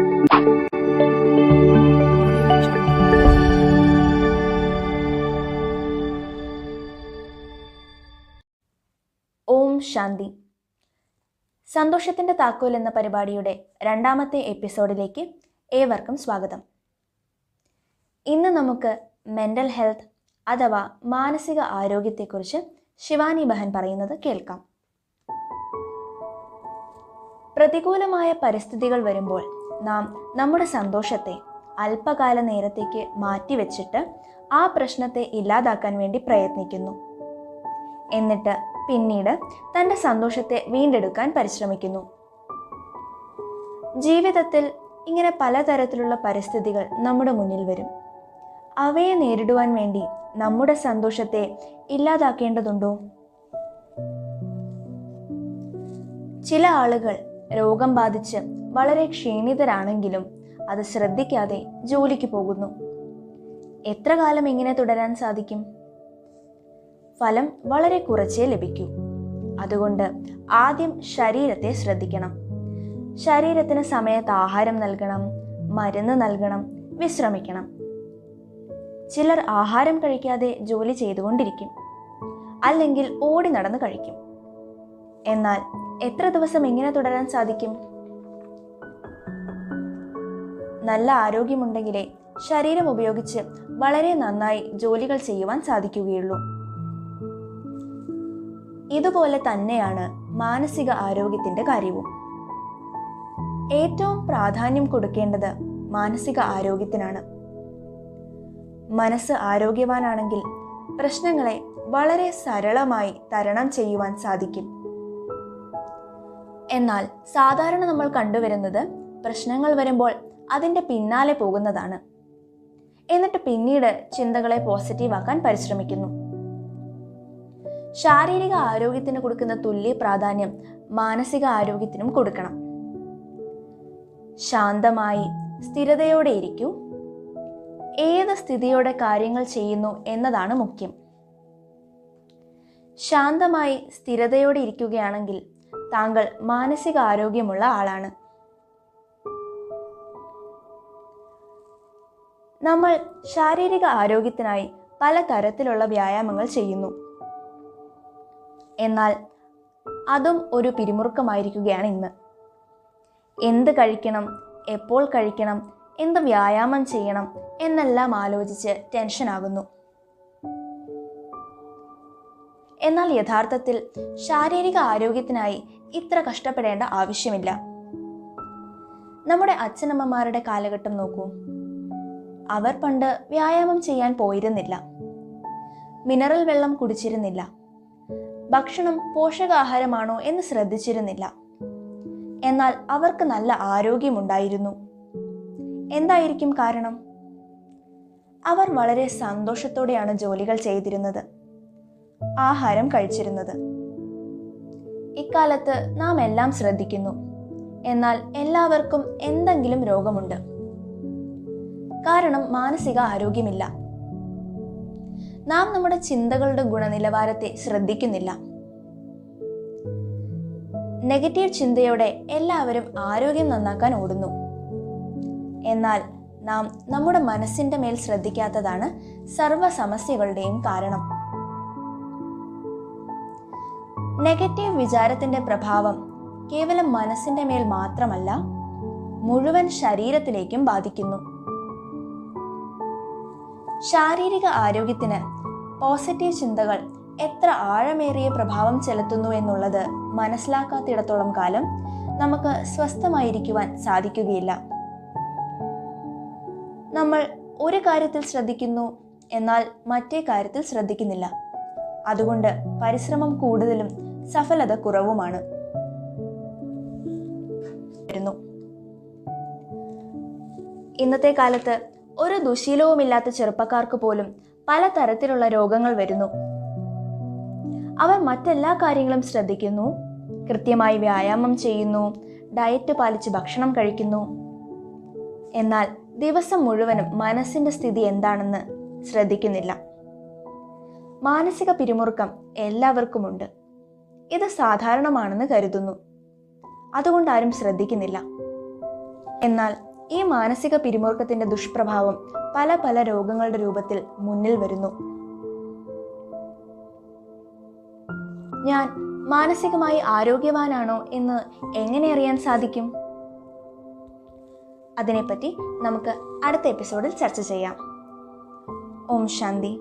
ഓം ശാന്തി. സന്തോഷത്തിന്റെ താക്കോൽ എന്ന പരിപാടിയുടെ രണ്ടാമത്തെ എപ്പിസോഡിലേക്ക് ഏവർക്കും സ്വാഗതം. ഇന്ന് നമുക്ക് മെന്റൽ ഹെൽത്ത് അഥവാ മാനസിക ആരോഗ്യത്തെക്കുറിച്ച് ശിവാനി ബഹൻ പറയുന്നത് കേൾക്കാം. പ്രതികൂലമായ പരിസ്ഥിതികൾ വരുമ്പോൾ നാം നമ്മുടെ സന്തോഷത്തെ അല്പകാല നേരത്തേക്ക് മാറ്റിവെച്ചിട്ട് ആ പ്രശ്നത്തെ ഇല്ലാതാക്കാൻ വേണ്ടി പ്രയത്നിക്കുന്നു. എന്നിട്ട് പിന്നീട് തന്റെ സന്തോഷത്തെ വീണ്ടെടുക്കാൻ പരിശ്രമിക്കുന്നു. ജീവിതത്തിൽ ഇങ്ങനെ പലതരത്തിലുള്ള പരിസ്ഥിതികൾ നമ്മുടെ മുന്നിൽ വരും. അവയെ നേരിടുവാൻ വേണ്ടി നമ്മുടെ സന്തോഷത്തെ ഇല്ലാതാക്കേണ്ടതുണ്ടോ? ചില ആളുകൾ രോഗം ബാധിച്ച് വളരെ ക്ഷീണിതരാണെങ്കിലും അത് ശ്രദ്ധിക്കാതെ ജോലിക്ക് പോകുന്നു. എത്ര കാലം ഇങ്ങനെ തുടരാൻ സാധിക്കും? ഫലം വളരെ കുറച്ചേ ലഭിക്കൂ. അതുകൊണ്ട് ആദ്യം ശരീരത്തെ ശ്രദ്ധിക്കണം. ശരീരത്തിന് സമയത്ത് ആഹാരം നൽകണം മരുന്ന് നൽകണം വിശ്രമിക്കണം. ചിലർ ആഹാരം കഴിക്കാതെ ജോലി ചെയ്തുകൊണ്ടിരിക്കും. അല്ലെങ്കിൽ ഓടി നടന്ന് കഴിക്കും. എന്നാൽ എത്ര ദിവസം എങ്ങനെ തുടരാൻ സാധിക്കും? നല്ല ആരോഗ്യമുണ്ടെങ്കിലേ ശരീരം ഉപയോഗിച്ച് വളരെ നന്നായി ജോലികൾ ചെയ്യുവാൻ സാധിക്കുകയുള്ളൂ. ഇതുപോലെ തന്നെയാണ് മാനസിക ആരോഗ്യത്തിന്റെ കാര്യവും. ഏറ്റവും പ്രാധാന്യം കൊടുക്കേണ്ടത് മാനസിക ആരോഗ്യത്തിനാണ്. മനസ്സ് ആരോഗ്യവാനാണെങ്കിൽ പ്രശ്നങ്ങളെ വളരെ സരളമായി തരണം ചെയ്യുവാൻ സാധിക്കും. എന്നാൽ സാധാരണ നമ്മൾ കണ്ടുവരുന്നത് പ്രശ്നങ്ങൾ വരുമ്പോൾ അതിന്റെ പിന്നാലെ പോകുന്നതാണ്. എന്നിട്ട് പിന്നീട് ചിന്തകളെ പോസിറ്റീവാക്കാൻ പരിശ്രമിക്കുന്നു. ശാരീരിക ആരോഗ്യത്തിന് കൊടുക്കുന്ന തുല്യ പ്രാധാന്യം മാനസിക ആരോഗ്യത്തിനും കൊടുക്കണം. ശാന്തമായി സ്ഥിരതയോടെ ഇരിക്കൂ. ഏത് സ്ഥിതിയോടെ കാര്യങ്ങൾ ചെയ്യുന്നു എന്നതാണ് മുഖ്യം. ശാന്തമായി സ്ഥിരതയോടെ ഇരിക്കുകയാണെങ്കിൽ താങ്കൾ മാനസിക ആരോഗ്യമുള്ള ആളാണ്. നമ്മൾ ശാരീരിക ആരോഗ്യത്തിനായി പല തരത്തിലുള്ള വ്യായാമങ്ങൾ ചെയ്യുന്നു. എന്നാൽ അതും ഒരു പിരിമുറുക്കമായിരിക്കുകയാണ് ഇന്ന്. എന്ത് കഴിക്കണം എപ്പോൾ കഴിക്കണം എന്ത് വ്യായാമം ചെയ്യണം എന്നെല്ലാം ആലോചിച്ച് ടെൻഷനാകുന്നു. എന്നാൽ യഥാർത്ഥത്തിൽ ശാരീരിക ആരോഗ്യത്തിനായി ഇത്ര കഷ്ടപ്പെടേണ്ട ആവശ്യമില്ല. നമ്മുടെ അച്ഛനമ്മമാരുടെ കാലഘട്ടം നോക്കൂ. അവർ പണ്ട് വ്യായാമം ചെയ്യാൻ പോയിരുന്നില്ല. മിനറൽ വെള്ളം കുടിച്ചിരുന്നില്ല. ഭക്ഷണം പോഷകാഹാരമാണോ എന്ന് ശ്രദ്ധിച്ചിരുന്നില്ല. എന്നാൽ അവർക്ക് നല്ല ആരോഗ്യമുണ്ടായിരുന്നു. എന്തായിരിക്കും കാരണം? അവർ വളരെ സന്തോഷത്തോടെയാണ് ജോലികൾ ചെയ്തിരുന്നത്. ആഹാരം കഴിച്ചിരുന്നത്. ഇക്കാലത്ത് നാം എല്ലാം ശ്രദ്ധിക്കുന്നു. എന്നാൽ എല്ലാവർക്കും എന്തെങ്കിലും രോഗമുണ്ട്. കാരണം മാനസിക ആരോഗ്യമില്ല. നാം നമ്മുടെ ചിന്തകളുടെ ഗുണനിലവാരത്തെ ശ്രദ്ധിക്കുന്നില്ല. നെഗറ്റീവ് ചിന്തയോടെ എല്ലാവരും ആരോഗ്യം നന്നാക്കാൻ ഓടുന്നു. എന്നാൽ നാം നമ്മുടെ മനസ്സിന്റെ മേൽ ശ്രദ്ധിക്കാത്തതാണ് സർവ സമസ്യകളുടെയും കാരണം. നെഗറ്റീവ് വിചാരത്തിന്റെ പ്രഭാവം കേവലം മനസ്സിന്റെ മേൽ മാത്രമല്ല മുഴുവൻ ശരീരത്തിലേക്കും ബാധിക്കുന്നു. ശാരീരിക ആരോഗ്യത്തിന് പോസിറ്റീവ് ചിന്തകൾ എത്ര ആഴമേറിയ പ്രഭാവം ചെലുത്തുന്നു എന്നുള്ളത് മനസ്സിലാക്കാത്തിടത്തോളം കാലം നമുക്ക് സ്വസ്ഥമായിരിക്കുവാൻ സാധിക്കുകയില്ല. നമ്മൾ ഒരു കാര്യത്തിൽ ശ്രദ്ധിക്കുന്നു എന്നാൽ മറ്റേ കാര്യത്തിൽ ശ്രദ്ധിക്കുന്നില്ല. അതുകൊണ്ട് പരിശ്രമം കൂടുതലും സഫലത കുറവുമാണ്. ഇന്നത്തെ കാലത്ത് ഒരു ദുശീലവുമില്ലാത്ത ചെറുപ്പക്കാർക്ക് പോലും പലതരത്തിലുള്ള രോഗങ്ങൾ വരുന്നു. അവർ മറ്റെല്ലാ കാര്യങ്ങളും ശ്രദ്ധിക്കുന്നു കൃത്യമായി വ്യായാമം ചെയ്യുന്നു ഡയറ്റ് പാലിച്ച് ഭക്ഷണം കഴിക്കുന്നു. എന്നാൽ ദിവസം മുഴുവനും മനസ്സിന്റെ സ്ഥിതി എന്താണെന്ന് ശ്രദ്ധിക്കുന്നില്ല. മാനസിക പിരിമുറുക്കം എല്ലാവർക്കുമുണ്ട്. ഇത് സാധാരണമാണെന്ന് കരുതുന്നു. അതുകൊണ്ട് ആരും ശ്രദ്ധിക്കുന്നില്ല. എന്നാൽ ഈ മാനസിക പിരിമുറുക്കത്തിന്റെ ദുഷ്പ്രഭാവം പല പല രോഗങ്ങളുടെ രൂപത്തിൽ മുന്നിൽ വരുന്നു. ഞാൻ മാനസികമായി ആരോഗ്യവാനാണോ എന്ന് എങ്ങനെ അറിയാൻ സാധിക്കും? അതിനെപ്പറ്റി നമുക്ക് അടുത്ത എപ്പിസോഡിൽ ചർച്ച ചെയ്യാം. ഓം ശാന്തി.